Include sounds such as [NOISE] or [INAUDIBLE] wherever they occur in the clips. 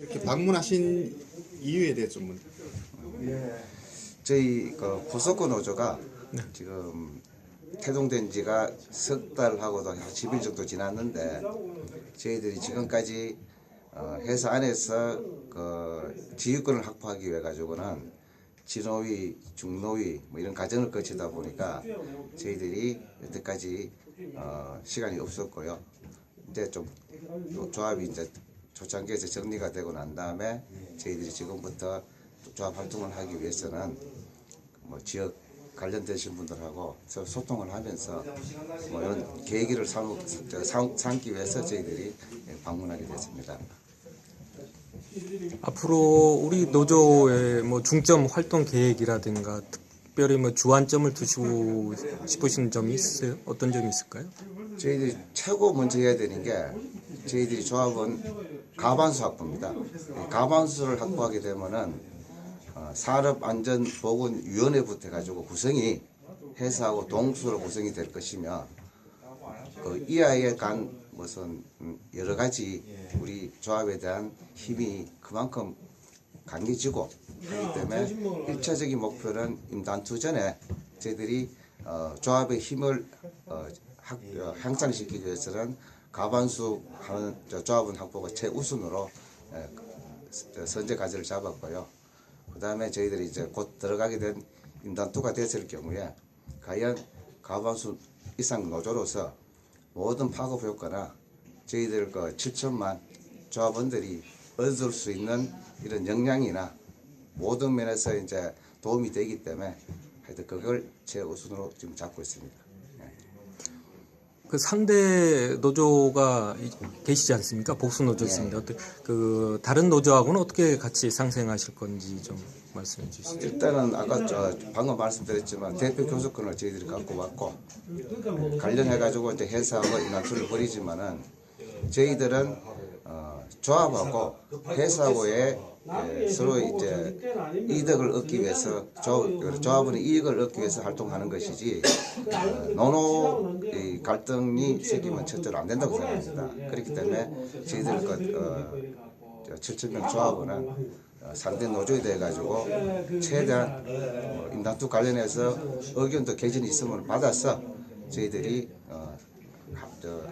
이렇게 방문하신 이유에 대해 좀 문- 저희 그 부속고 노조가 지금 태동된 지가 석 달하고도 한 10일 정도 지났는데 저희들이 지금까지 어, 회사 안에서 그 지휘권을 확보하기 위해 가지고는 진호위, 중노위 뭐 이런 과정을 거치다 보니까 저희들이 여태까지 어, 시간이 없었고요. 이제 좀 조합이 이제 초창기에서 정리가 되고 난 다음에 저희들이 지금부터 조합 활동을 하기 위해서는 뭐 지역 관련되신 분들하고 소통을 하면서 뭐 이런 계기를 삼, 삼, 삼기 위해서 저희들이 방문하게 됐습니다. 앞으로 우리 노조의 뭐 중점 활동 계획이라든가 특별히 뭐 주안점을 두시고 싶으신 점이 있어요? 어떤 점이 있을까요? 저희들이 최고 먼저 해야 되는 게 저희들이 조합은 가반수 확보입니다. 이 가반수를 확보하게 되면은 어, 산업안전보건위원회부터 해가지고 구성이 회사하고 동수로 구성이 될 것이며 그 이하에 간 무슨 음, 여러 가지 우리 조합에 대한 힘이 그만큼 강해지고 하기 때문에 일차적인 목표는 임단투 전에 저희들이 어, 조합의 힘을 어, 확, 어, 향상시키기 위해서는 가반수 하는 저 조합원 확보가 최우선으로 에, 저 선제 과제를 잡았고요. 그 다음에 저희들이 이제 곧 들어가게 된 임단투가 됐을 경우에 과연 가반수 이상 노조로서 모든 파급 효과나 저희들 그 7천만 조합원들이 얻을 수 있는 이런 역량이나 모든 면에서 이제 도움이 되기 때문에 하여튼 그걸 최우선으로 지금 잡고 있습니다. 예. 그 상대 노조가 이- 계시지 않습니까? 복수 노조 있습니다. 어떻게 그 다른 노조하고는 어떻게 같이 상생하실 건지 좀 말씀해 주시죠. 일단은 아까 저 방금 말씀드렸지만 대표 교섭권을 저희들이 갖고 왔고 관련해 가지고 이제 회사하고 인하투를 벌이지만은 저희들은 어, 조합하고 회사하고의 예, 서로 이제 이득을 얻기 위해서 조, 조합원의 이익을 얻기 위해서 활동하는 것이지 어, 노노 이 갈등이 생기면 첫째로 안 된다고 생각합니다. 그렇기 때문에 저희들 그 어, 7천명 조합원은 어, 상대 노조에 대해 가지고 최대한 어, 인단투 관련해서 의견도 개진이 있으면 받아서 저희들이 어, 하- 저,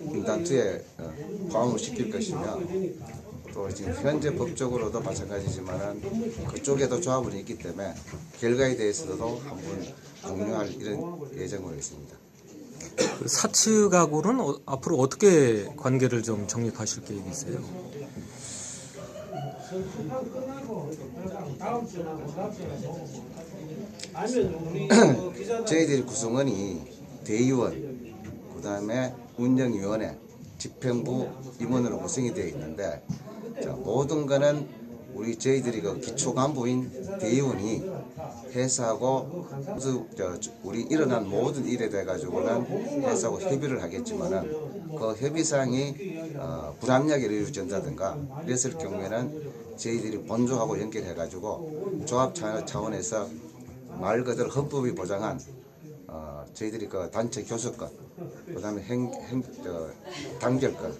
인단투에 어, 포함을 시킬 것이며 또 지금 현재 법적으로도 마찬가지지만은 그쪽에도 조합원이 있기 때문에 결과에 대해서도 한번 공유할 이런 예정으로 있습니다. 그 사측하고는 어- 앞으로 어떻게 관계를 좀 정립하실 계획이세요? [CLEARS THROAT] 저희들이 구성원이 대의원, 그 다음에 운영위원회, 집행부 임원으로 구성이 되어 있는데 자, 모든 거는 우리 저희들이 그 기초 간부인 대의원이 회사하고 우리 일어난 모든 일에 대해 가지고는 회사하고 협의를 하겠지만은 그 협의사항이 어, 불합리하게 이루어진다든가 이랬을 경우에는 저희들이 본조하고 연결해 가지고 조합 차- 차원에서 말 그대로 헌법이 보장한 어, 저희들이 그 단체 교섭권, 그 다음에 행, 행 저, 단결권,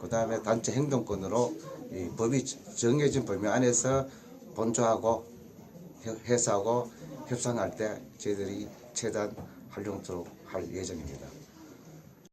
그 다음에 단체 행동권으로 이 법이 정해진 범위 안에서 본조하고 회- 회사하고 협상할 때 저희들이 최대한 활용토록 할 예정입니다.